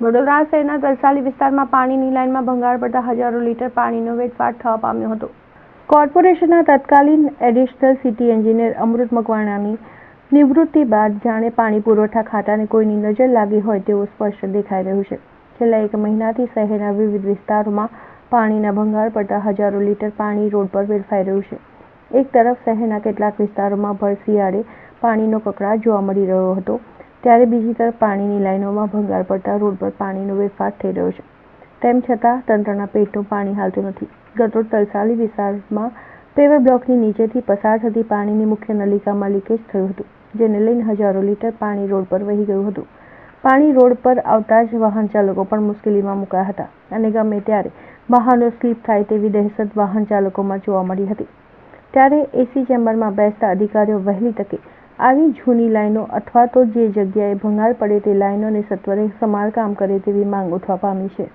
વડોદરા શહેરના તરસાલી વિસ્તારમાં પાણીની લાઇનમાં ભંગાર પડતા હજારો લીટર પાણીનો વેડફાટ થવા પામ્યો હતો. કોર્પોરેશનના તત્કાલીન એડિશનલ સિટી એન્જિનિયર અમૃત મકવાણાની નિવૃત્તિ બાદ જાણે પાણી પુરવઠા ખાતાને કોઈની નજર લાગી હોય તેવું સ્પષ્ટ દેખાઈ રહ્યું છે. છેલ્લા એક મહિનાથી શહેરના વિવિધ વિસ્તારોમાં પાણીના ભંગાર પડતા હજારો લીટર પાણી રોડ પર વેડફાઈ રહ્યું છે. એક તરફ શહેરના કેટલાક વિસ્તારોમાં ભર શિયાળે પાણીનો કકળાટ જોવા મળી રહ્યો હતો. ત્યારે બીજી તરફ પાણીની લાઇનોમાં ભંગાર પડતા રોડ પર પાણીનો વેડફાટ થઈ રહ્યો છે. તેમ છતાં તંત્રના પેટનું પાણી હાલતું નથી. ગતો તલસાલી વિસ્તારમાં પેવર બ્લોકની નીચેથી પસાર થતી પાણીની મુખ્ય નલિકામાં લીકેજ થયું હતું, જેને લઈને હજારો લીટર પાણી રોડ પર વહી ગયું હતું. પાણી રોડ પર આવતા જ વાહન ચાલકો પણ મુશ્કેલીમાં મુકાયા હતા અને ગમે ત્યારે વાહનો સ્લીપ થાય તેવી દહેશત વાહન ચાલકોમાં જોવા મળી હતી. ત્યારે એસી ચેમ્બરમાં બેસતા અધિકારીઓ વહેલી તકે આવી જૂની લાઈનો અથવા તો જે જગ્યાએ ભંગાર પડે તે લાઈનોને સત્વરે સમારકામ કરે તેવી માંગ ઉઠવા પામી છે.